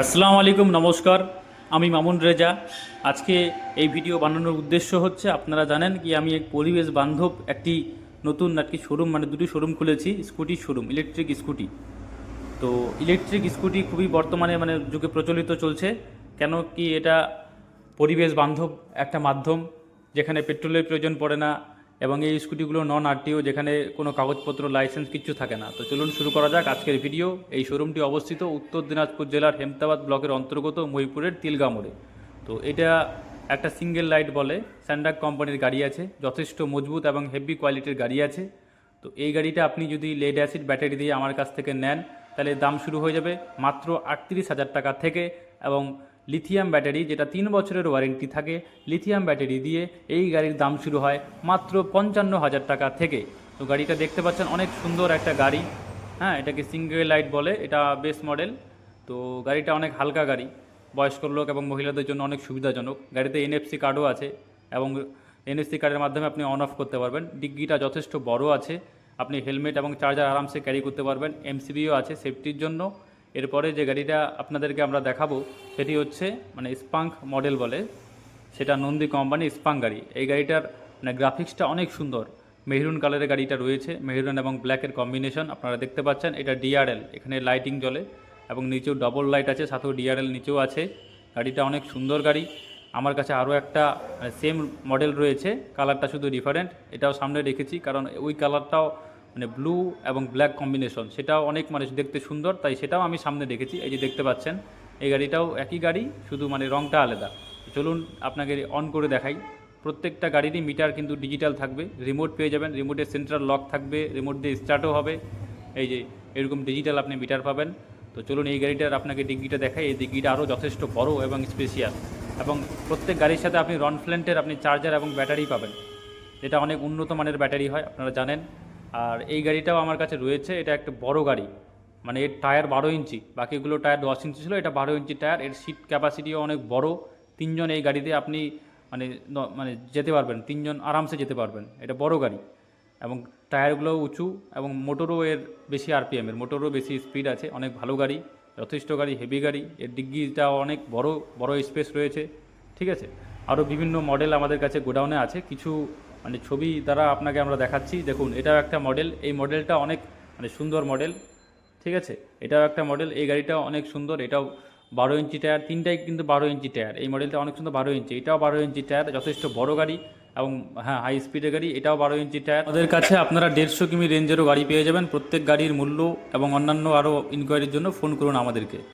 আসসালামু আলাইকুম, নমস্কার। আমি মামুন রেজা। আজকে এই ভিডিও বানানোর উদ্দেশ্য হচ্ছে, আপনারা জানেন কি, আমি এক পরিবেশ বান্ধব, একটি নতুন আর কি শোরুম মানে দুটি শোরুম খুলেছি স্কুটি শোরুম ইলেকট্রিক স্কুটি তো ইলেকট্রিক স্কুটি খুবই বর্তমানে মানে যুগে প্রচলিত চলছে। কেন কি, এটা পরিবেশ বান্ধব একটা মাধ্যম, যেখানে পেট্রোলের প্রয়োজন পড়ে না এবং এই স্কুটিগুলো নন আরটিও যেখানে কোনো কাগজপত্র লাইসেন্স কিচ্ছু থাকে না। তো চলুন শুরু করা যাক আজকের ভিডিও এই শোরুমটি অবস্থিত উত্তর দিনাজপুর জেলার হেমতাবাদ ব্লকের অন্তর্গত মহিপুরের তিলগা মোড়ে। তো এটা একটা সিঙ্গেল লাইট বলে স্যান্ডাক কোম্পানির গাড়ি আছে, যথেষ্ট মজবুত এবং হেভি কোয়ালিটির গাড়ি আছে। তো এই গাড়িটা আপনি যদি লেড অ্যাসিড ব্যাটারি দিয়ে আমার কাছ থেকে নেন, তাহলে দাম শুরু হয়ে যাবে মাত্র আটত্রিশ হাজার টাকা থেকে এবং লিথিয়াম ব্যাটারি যেটা তিন বছরের ওয়ারেন্টি থাকে লিথিয়াম ব্যাটারি দিয়ে এই গাড়ির দাম শুরু হয় মাত্র পঞ্চান্ন হাজার টাকা থেকে। তো গাড়িটা দেখতে পাচ্ছেন, অনেক সুন্দর একটা গাড়ি। হ্যাঁ এটাকে সিঙ্গেল লাইট বলে, এটা বেস মডেল তো গাড়িটা অনেক হালকা গাড়ি। বয়স্ক লোক এবং মহিলাদের জন্য অনেক সুবিধাজনক। গাড়িতে এনএফসি কার্ডও আছে এবং এনএফসি কার্ডের মাধ্যমে আপনি অন অফ করতে পারবেন। ডিগ্গিটা যথেষ্ট বড় আছে। আপনি হেলমেট এবং চার্জার আরামসে ক্যারি করতে পারবেন। এমসিবিও আছে সেফটির জন্য। এরপরে যে গাড়িটা আপনাদেরকে আমরা দেখাবো, সেটি হচ্ছে মানে স্পাঙ্ক মডেল বলে, সেটা নন্দী কোম্পানি স্পাঙ্ক গাড়ি। এই গাড়িটার মানে গ্রাফিক্সটা অনেক সুন্দর। মেহরুন কালারের গাড়িটা রয়েছে, মেহরুন এবং ব্ল্যাকের কম্বিনেশন আপনারা দেখতে পাচ্ছেন, এটা ডিআরএল এখানে লাইটিং জ্বলে, এবং নিচেও ডবল লাইট আছে, সাথেও ডিআরএল নিচেও আছে। গাড়িটা অনেক সুন্দর গাড়ি। আমার কাছে আরও একটা সেম মডেল রয়েছে কালারটা শুধু ডিফারেন্ট এটাও সামনে রেখেছি, কারণ ওই কালারটাও মানে ব্লু এবং ব্ল্যাক কম্বিনেশন সেটাও অনেক মানুষ দেখতে সুন্দর, তাই সেটাও আমি সামনে রেখেছি এই যে দেখতে পাচ্ছেন, এই গাড়িটাও একই গাড়ি, শুধু মানে রংটা আলাদা। চলুন আপনাকে অন করে দেখাই, প্রত্যেকটা গাড়িরই মিটার কিন্তু ডিজিটাল থাকবে রিমোট পেয়ে যাবেন রিমোটের সেন্ট্রাল লক থাকবে রিমোট দিয়ে স্টার্টও হবে, এই যে এরকম ডিজিটাল আপনি মিটার পাবেন। তো চলুন এই গাড়িটার আপনাকে ডিগ্গিটা দেখাই, এই ডিগ্গিটা আরও যথেষ্ট বড় এবং স্পেশিয়াল এবং প্রত্যেক গাড়ির সাথে আপনি রনফ্লেন্টের আপনি চার্জার এবং ব্যাটারি পাবেন এটা অনেক উন্নত মানের ব্যাটারি হয়, আপনারা জানেন। আর এই গাড়িটাও আমার কাছে রয়েছে, এটা একটা বড় গাড়ি। মানে এর টায়ার বারো ইঞ্চি, বাকিগুলো টায়ার দশ ইঞ্চি ছিল, এটা বারো ইঞ্চি টায়ার, এর সিট ক্যাপাসিটিও অনেক বড়। তিনজন এই গাড়িতে আপনি মানে মানে যেতে পারবেন, তিনজন আরামসে যেতে পারবেন। এটা বড় গাড়ি এবং টায়ারগুলোও উঁচু এবং মোটরও এর বেশি আরপিএম, এর মোটরও বেশি স্পিড আছে, অনেক ভালো গাড়ি, যথেষ্ট গাড়ি, হেভি গাড়ি, এর ডিগ্গিটাও অনেক বড় বড় স্পেস রয়েছে, ঠিক আছে? আরও বিভিন্ন মডেল আমাদের কাছে গোডাউনে আছে, কিছু মানে ছবি দ্বারা আপনাকে আমরা দেখাচ্ছি। দেখুন, এটাও একটা মডেল এই মডেলটা অনেক মানে সুন্দর মডেল ঠিক আছে? এটাও একটা মডেল এই গাড়িটাও অনেক সুন্দর। এটাও বারো ইঞ্চি টায়ার তিনটাই কিন্তু বারো ইঞ্চি টায়ার এই মডেলটা অনেক সুন্দর বারো ইঞ্চি। এটাও বারো ইঞ্চি টায়ার যথেষ্ট বড় গাড়ি এবং হ্যাঁ হাই স্পিডের গাড়ি। এটাও বারো ইঞ্চি টায়ার ওদের কাছে আপনারা দেড়শো কিমি রেঞ্জেরও গাড়ি পেয়ে যাবেন। প্রত্যেক গাড়ির মূল্য এবং অন্যান্য আরও ইনকোয়ারির জন্য ফোন করুন আমাদেরকে।